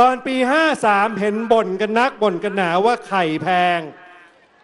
ตอนปี 53 เห็นบ่นกันนักบ่นกันหนาว่าไข่แพง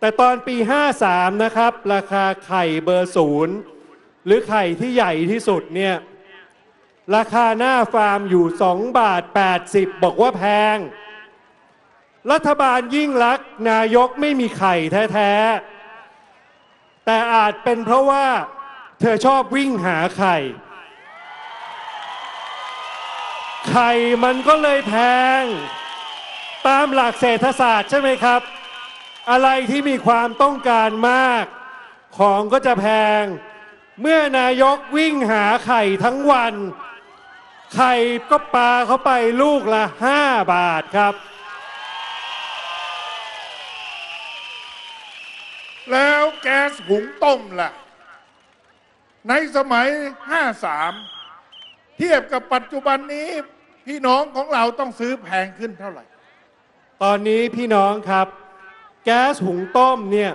แต่ตอนปี 53 นะครับ ราคาไข่เบอร์ศูนย์หรือไข่ที่ใหญ่ที่สุดเนี่ยราคาหน้าฟาร์มอยู่ 2 บาท 80 บอกว่าแพง รัฐบาลยิ่งลักนายกไม่มีไข่แท้ๆ แต่อาจเป็นเพราะว่าเธอชอบวิ่งหาไข่ ไข่มันก็เลยแพง ตามหลักเศรษฐศาสตร์ใช่ไหมครับ อะไรที่มีความต้องการมาก ของก็จะแพง เมื่อนายกวิ่งหาไข่ทั้งวัน ไข่ก็ปลาเข้าไปลูกละ5บาทครับ แล้วแก๊สหุงต้มล่ะ ในสมัย 53 เทียบกับปัจจุบันนี้ พี่น้องของเราต้องซื้อแพงขึ้นเท่าไหร่ ตอนนี้พี่น้องครับ แก๊สหุงต้มเนี่ย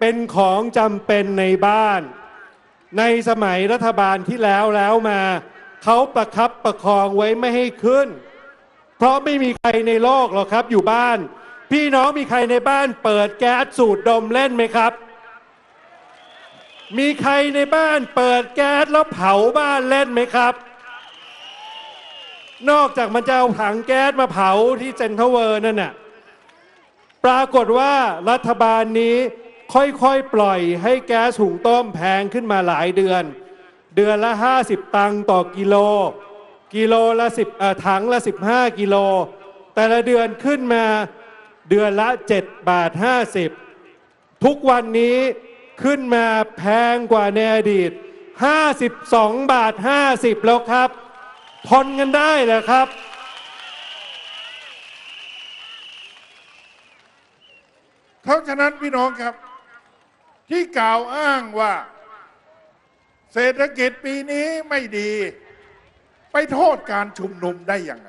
เป็นของจำเป็นในบ้าน ในสมัยรัฐบาลที่แล้วแล้วมาเขาประคับประคองไว้ไม่ให้ขึ้น เพราะไม่มีใครในโลกหรอกครับอยู่บ้าน พี่น้องมีใครในบ้านเปิดแก๊สสูดดมเล่นไหมครับ มีใครในบ้านเปิดแก๊สแล้วเผาบ้านเล่นไหมครับ นอกจากมันจะเอาถังแก๊สมาเผาที่เซนทเวิร์นั่นน่ะปรากฏว่ารัฐบาลนี้ค่อยๆ ปล่อยให้แก๊สหุงต้มแพงขึ้นมาหลายเดือน เดือนละ 50 ตังค์ต่อกิโล กิโลละ10เอ่อถังละ 15 กิโล แต่ละเดือนขึ้นมาเดือนละ 7 บาท 50 ทุกวันนี้ขึ้นมาแพงกว่าในอดีต 52 บาท 50 แล้วครับ ทนกันได้เหรอครับ เพราะฉะนั้นพี่น้องครับ ที่กล่าวอ้างว่า เศรษฐกิจปีนี้ไม่ดี ไปโทษการชุมนุมได้ยังไง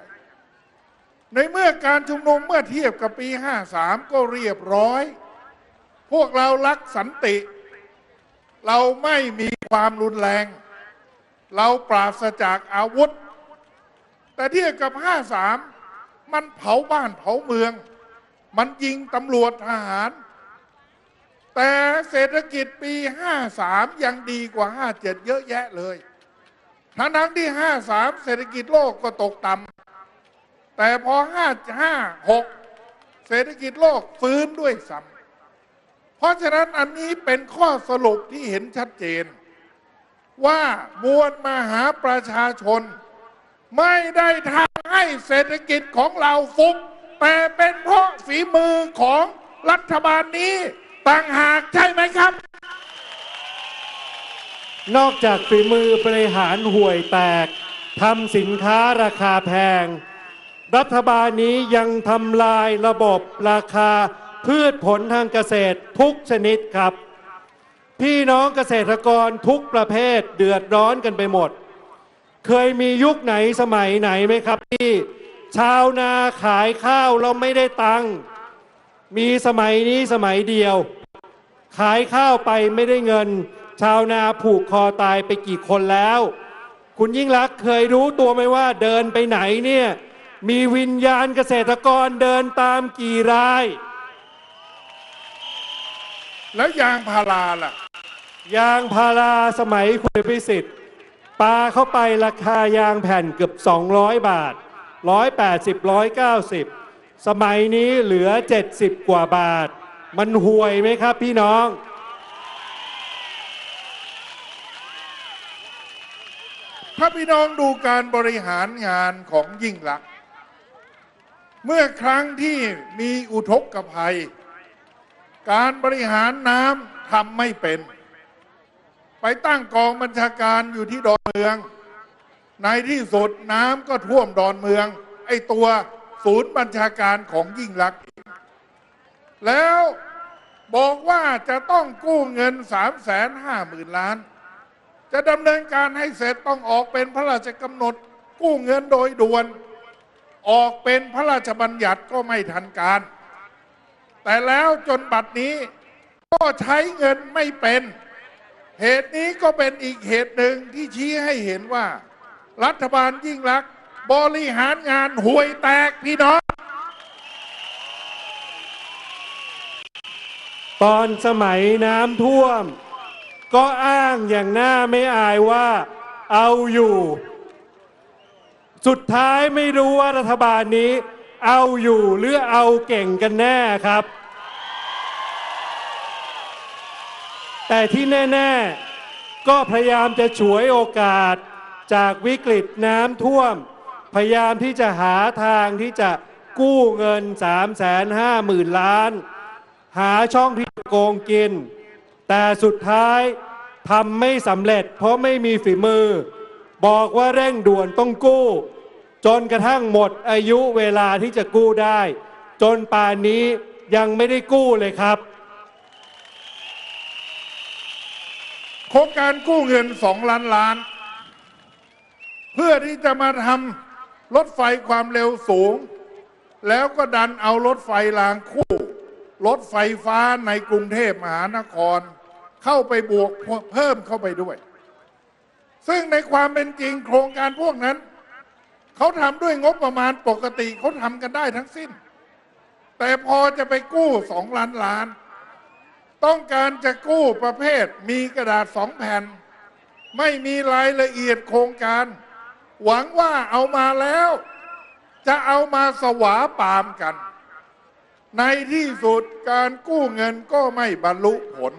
ในเมื่อการชุมนุมเมื่อเทียบกับปี 53 ก็เรียบร้อย พวกเรารักสันติ เราไม่มีความรุนแรง เราปราศจากอาวุธ แต่เทียบกับ 53 มันเผาบ้านเผาเมือง มันยิงตำรวจทหาร แต่เศรษฐกิจปี 53 ยังดีกว่า 57 เยอะแยะเลยทั้งนั้นที่ 53 เศรษฐกิจโลกก็ตกต่ำแต่พอ 556 เศรษฐกิจโลกฟื้นด้วยซ้ำเพราะฉะนั้นอันนี้เป็นข้อสรุปที่เห็นชัดเจน ว่ามวลมหาประชาชน ไม่ได้ทำให้เศรษฐกิจของเราฟุบแต่เป็นเพราะฝีมือของรัฐบาลนี้ต่างหากใช่ไหมครับ นอกจากฝีมือบริหารห่วยแตกทำสินค้าราคาแพง รัฐบาลนี้ยังทำลายระบบราคาพืชผลทางเกษตรทุกชนิดครับ พี่น้องเกษตรกรทุกประเภทเดือดร้อนกันไปหมด เคยมียุคไหนสมัยไหนไหมครับที่ชาวนาขายข้าวแล้วไม่ได้ตังค์มีสมัยนี้สมัยเดียว ขายข้าวไปไม่ได้เงิน ชาวนาผูกคอตายไปกี่คนแล้ว คุณยิ่งรักษณ์เคยรู้ตัวไหมว่าเดินไปไหนเนี่ยมีวิญญาณเกษตรกรเดินตามกี่ราย แล้วยางพาราล่ะ ยางพาราสมัยคุณพิสิทธิ์ ปลาเข้าไปราคายางแผ่นเกือบ 200 บาท 180 190 สมัยนี้เหลือ 70 กว่าบาท มันห่วยไหมครับพี่น้อง ถ้าพี่น้องดูการบริหารงานของยิ่งลักษณ์เมื่อครั้งที่มีอุทกภัย การบริหารน้ำทำไม่เป็น ไปตั้งกองบัญชาการอยู่ที่ดอนเมือง ในที่สุดน้ำก็ท่วมดอนเมือง ไอตัวศูนย์บัญชาการของยิ่งลักษณ์แล้วบอกว่าจะต้องกู้เงิน3ามแสนห้าหมื่นล้าน จะดำเนินการให้เสร็จต้องออกเป็นพระราชกำหนด กู้เงินโดยด่วน ออกเป็นพระราชบัญญัติก็ไม่ทันการ แต่แล้วจนบัดนี้ก็ใช้เงินไม่เป็น เหตุนี้ก็เป็นอีกเหตุหนึ่งที่ชี้ให้เห็นว่า รัฐบาลยิ่งรักบริหารงานห่วยแตกพี่น้อง ตอนสมัยน้ำท่วม ก็อ้างอย่างหน้าไม่อายว่าเอาอยู่ สุดท้ายไม่รู้ว่ารัฐบาลนี้ เอาอยู่หรือเอาเก่งกันแน่ครับ แต่ที่แน่ ๆ ก็พยายามจะฉวยโอกาสจากวิกฤตน้ำท่วม พยายามที่จะหาทางที่จะกู้เงิน 3 5 0 0 0 0 ล้าน หาช่องที่โกงกิน แต่สุดท้ายทำไม่สำเร็จ เพราะไม่มีฝีมือ บอกว่าเร่งด่วนต้องกู้ จนกระทั่งหมดอายุเวลาที่จะกู้ได้ จนป่านนี้ยังไม่ได้กู้เลยครับ โครงการกู้เงินสองล้านล้าน เพื่อที่จะมาทำรถไฟความเร็วสูง แล้วก็ดันเอารถไฟรางคู่ รถไฟฟ้าในกรุงเทพมหานคร เข้าไปบวกเพิ่มเข้าไปด้วย ซึ่งในความเป็นจริงโครงการพวกนั้น เขาทำด้วยงบประมาณปกติเขาทำกันได้ทั้งสิ้น แต่พอจะไปกู้สองล้านล้าน ต้องการจะกู้ประเภท มีกระดาษสองแผ่น ไม่มีรายละเอียดโครงการ หวังว่าเอามาแล้ว จะเอามาสวาปามกัน ในที่สุดการกู้เงินก็ไม่บรรลุผล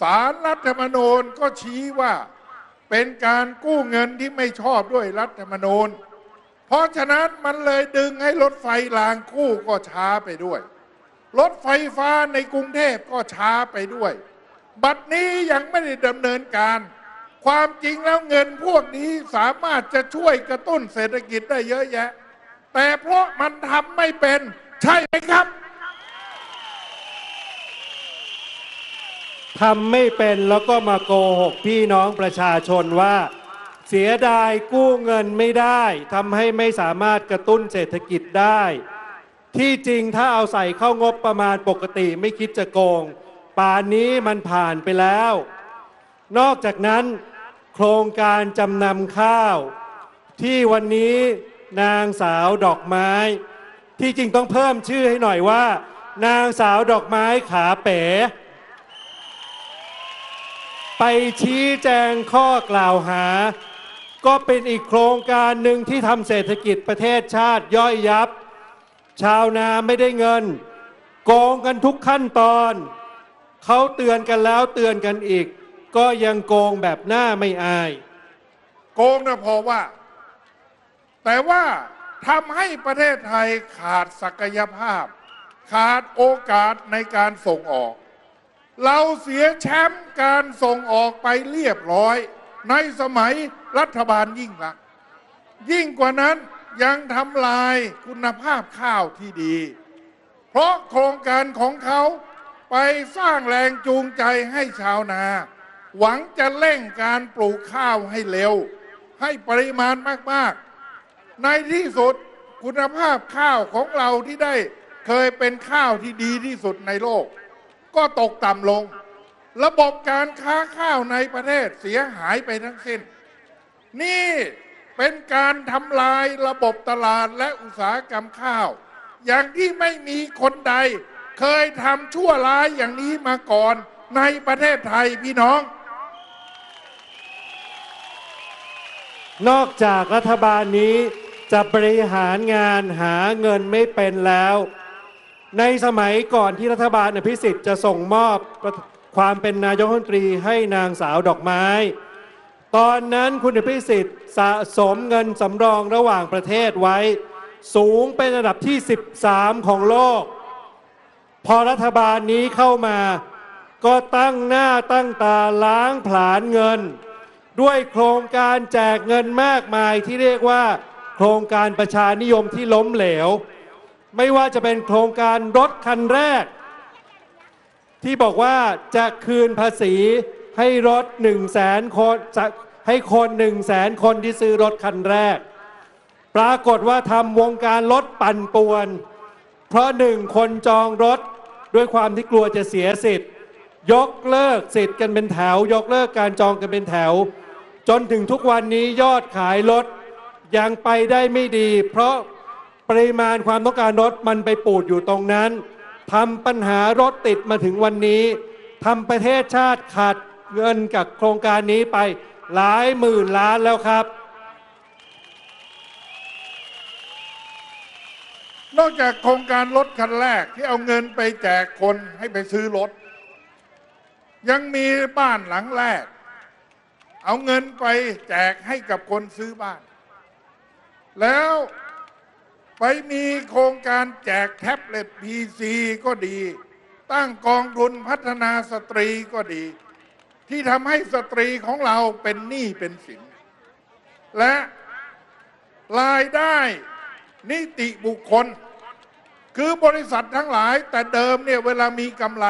สารรัฐธรรมนูญก็ชี้ว่า เป็นการกู้เงินที่ไม่ชอบด้วยรัฐธรรมนูญ เพราะฉะนั้นมันเลยดึงให้รถไฟรางคู่ก็ช้าไปด้วย รถไฟฟ้าในกรุงเทพก็ช้าไปด้วย บัดนี้ยังไม่ได้ดำเนินการ ความจริงแล้วเงินพวกนี้สามารถจะช่วยกระตุ้นเศรษฐกิจได้เยอะแยะ แต่เพราะมันทำไม่เป็นใช่ไหมครับทำไม่เป็นแล้วก็มาโกหกพี่น้องประชาชนว่า เสียดายกู้เงินไม่ได้ทำให้ไม่สามารถกระตุ้นเศรษฐกิจได้ ที่จริงถ้าเอาใส่เข้างบประมาณปกติไม่คิดจะโกง ป่านนี้มันผ่านไปแล้ว นอกจากนั้นโครงการจำนำข้าว ที่วันนี้นางสาวดอกไม้ ที่จริงต้องเพิ่มชื่อให้หน่อยว่า นางสาวดอกไม้ขาเป๋ ไปชี้แจงข้อกล่าวหา ก็เป็นอีกโครงการหนึ่งที่ทำเศรษฐกิจประเทศชาติย่อยยับ ชาวนาไม่ได้เงินโกงกันทุกขั้นตอนเขาเตือนกันแล้วเตือนกันอีก ก็ยังโกงแบบหน้าไม่อาย โกงนะพอว่า แต่ว่าทำให้ประเทศไทยขาดศักยภาพ ขาดโอกาสในการส่งออก เราเสียแชมป์การส่งออกไปเรียบร้อย ในสมัยรัฐบาลยิ่งลักษณ์ยิ่งกว่านั้น ยังทำลายคุณภาพข้าวที่ดี เพราะโครงการของเขาไปสร้างแรงจูงใจให้ชาวนา หวังจะเร่งการปลูกข้าวให้เร็ว ให้ปริมาณมาก ๆ ในที่สุดคุณภาพข้าวของเราที่ได้เคยเป็นข้าวที่ดีที่สุดในโลก ก็ตกต่ำลง ระบบการค้าข้าวในประเทศเสียหายไปทั้งสิ้น นี่ เป็นการทำลายระบบตลาดและอุตสาหกรรมข้าว อย่างที่ไม่มีคนใด เคยทำชั่วร้ายอย่างนี้มาก่อนในประเทศไทยพี่น้อง นอกจากรัฐบาลนี้จะบริหารงานหาเงินไม่เป็นแล้ว ในสมัยก่อนที่รัฐบาลอภิสิทธิ์จะส่งมอบความเป็นนายกรัฐมนตรีให้นางสาวดอกไม้ ตอนนั้นคุณอภิสิทธิ์สะสมเงินสำรองระหว่างประเทศไว้ สูงเป็นอันดับที่ 13 ของโลก พอรัฐบาลนี้เข้ามา ก็ตั้งหน้าตั้งตาล้างผลาญเงิน ด้วยโครงการแจกเงินมากมายที่เรียกว่า โครงการประชานิยมที่ล้มเหลว ไม่ว่าจะเป็นโครงการรถคันแรก ที่บอกว่าจะคืนภาษี ให้รถ1 0 0 0 0แสนคนให้คน1 0 0 0 0แสนคนที่ซื้อรถคันแรก ปรากฏว่าทำวงการรถปั่นป่วน เพราะหนึ่งคนจองรถด้วยความที่กลัวจะเสียสิทธิ์ ยกเลิกสิทธิ์กันเป็นแถว ยกเลิกการจองกันเป็นแถว จนถึงทุกวันนี้ยอดขายรถยังไปได้ไม่ดี เพราะปริมาณความต้องการรถมันไปปูดอยู่ตรงนั้นทำปัญหารถติดมาถึงวันนี้ทำประเทศชาติขาด เงินกับโครงการนี้ไปหลายหมื่นล้านแล้วครับ นอกจากโครงการรถคันแรกที่เอาเงินไปแจกคนให้ไปซื้อรถ ยังมีบ้านหลังแรก เอาเงินไปแจกให้กับคนซื้อบ้าน แล้วไปมีโครงการแจกแท็บเล็ตพีซีก็ดี ตั้งกองทุนพัฒนาสตรีก็ดี ที่ทำให้สตรีของเราเป็นหนี้เป็นสิน และรายได้นิติบุคคล คือบริษัททั้งหลาย แต่เดิมเนี่ยเวลามีกำไร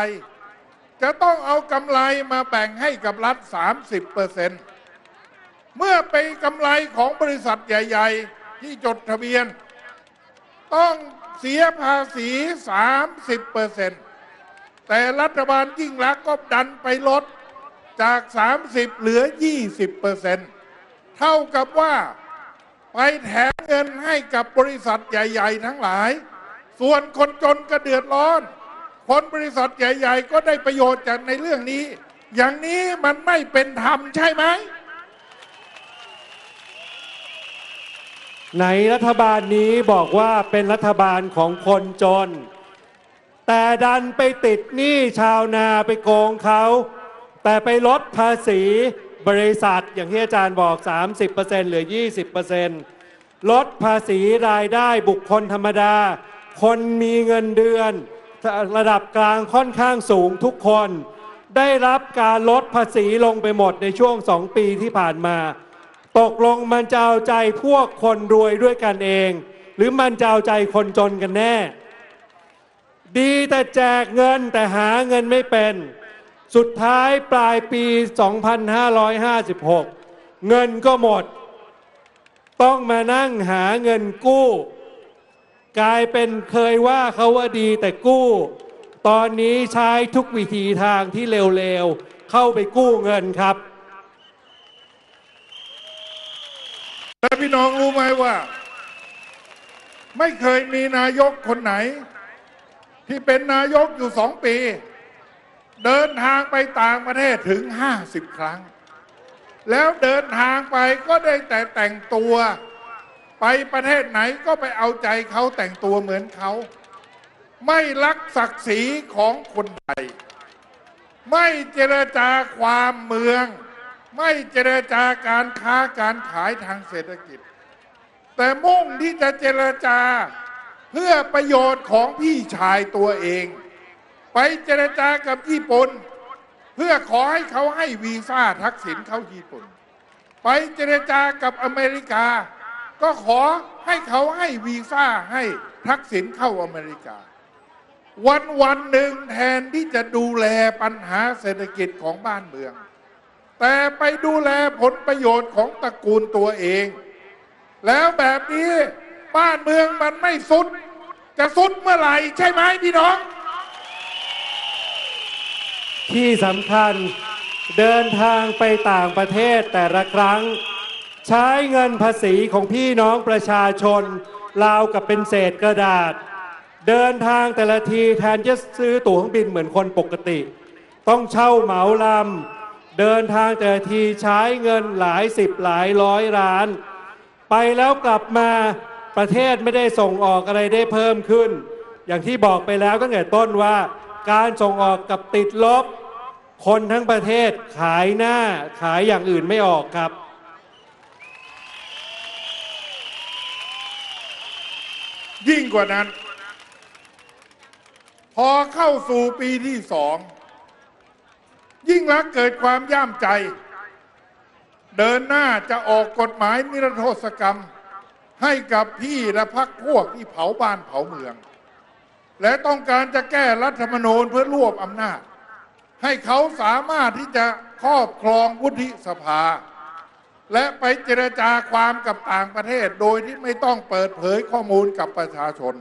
จะต้องเอากำไรมาแบ่งให้กับรัฐ 30เปอร์เซ็นต์เมื่อไปกำไรของบริษัทใหญ่ ๆ ที่จดทะเบียน ต้องเสียภาษี 30เปอร์เซ็นต์แต่รัฐบาลยิ่งรักษณ์ก็ดันไปลด จาก 30 เหลือ 20เปอร์เซ็นต์เท่ากับว่าไปแถมเงินให้กับบริษัทใหญ่ ๆ ทั้งหลาย ส่วนคนจนก็เดือดร้อน คนบริษัทใหญ่ ๆ ก็ได้ประโยชน์จากในเรื่องนี้ อย่างนี้มันไม่เป็นธรรมใช่ไหมไหนรัฐบาลนี้บอกว่าเป็นรัฐบาลของคนจน แต่ดันไปติดหนี้ชาวนาไปโกงเขา แต่ไปลดภาษีบริษัทอย่างที่อาจารย์บอก 30%เหลือ 20%ลดภาษีรายได้บุคคลธรรมดา คนมีเงินเดือน ระดับกลางค่อนข้างสูงทุกคน ได้รับการลดภาษีลงไปหมดในช่วงสองปีที่ผ่านมา ตกลงมันจะเอาใจพวกคนรวยด้วยกันเอง หรือมันจะเอาใจคนจนกันแน่ ดีแต่แจกเงินแต่หาเงินไม่เป็น สุดท้ายปลายปี 2556 เงินก็หมด ต้องมานั่งหาเงินกู้ กลายเป็นเคยว่าเขาว่าดีแต่กู้ ตอนนี้ใช้ทุกวิธีทางที่เร็วๆ เข้าไปกู้เงินครับแล้วพี่น้องรู้ไหมว่า ไม่เคยมีนายกคนไหน ที่เป็นนายกอยู่สองปี เดินทางไปต่างประเทศถึงห้าสิบครั้ง แล้วเดินทางไปก็ได้แต่แต่งตัว ไปประเทศไหนก็ไปเอาใจเขาแต่งตัวเหมือนเขา ไม่รักศักดิ์ศรีของคนไทย ไม่เจรจาความเมือง ไม่เจรจาการค้าการขายทางเศรษฐกิจ แต่มุ่งที่จะเจรจาเพื่อประโยชน์ของพี่ชายตัวเอง ไปเจรจากับญี่ปุ่น เพื่อขอให้เขาให้วีซ่าทักษิณเข้าญี่ปุ่น ไปเจรจากับอเมริกา ก็ขอให้เขาให้วีซ่าให้ทักษิณเข้าอเมริกา วันวันหนึ่งแทนที่จะดูแลปัญหาเศรษฐกิจของบ้านเมือง แต่ไปดูแลผลประโยชน์ของตระกูลตัวเอง แล้วแบบนี้บ้านเมืองมันไม่สุด จะสุดเมื่อไหร่ใช่ไหมพี่น้อง ที่สำคัญเดินทางไปต่างประเทศแต่ละครั้ง ใช้เงินภาษีของพี่น้องประชาชนราวกับเป็นเศษกระดาษ เดินทางแต่ละทีแทนจะซื้อตั๋วเครื่องบินเหมือนคนปกติ ต้องเช่าเหมาลำเดินทางแต่ละทีใช้เงินหลายสิบหลายร้อยล้าน ไปแล้วกลับมาประเทศไม่ได้ส่งออกอะไรได้เพิ่มขึ้น อย่างที่บอกไปแล้วตั้งแต่ต้นว่า การส่งออกกับติดลบ คนทั้งประเทศขายหน้าขายอย่างอื่นไม่ออกครับ ยิ่งกว่านั้น พอเข้าสู่ปีที่สอง ยิ่งรักเกิดความย่ามใจ เดินหน้าจะออกกฎหมายนิรโทษกรรม ให้กับพี่และพักพวกที่เผาบ้านเผาเมือง และต้องการจะแก้รัฐธรรมนูญเพื่อรวบอำนาจ ให้เขาสามารถที่จะครอบครองวุฒิสภา และไปเจรจาความกับต่างประเทศ โดยที่ไม่ต้องเปิดเผยข้อมูลกับประชาชน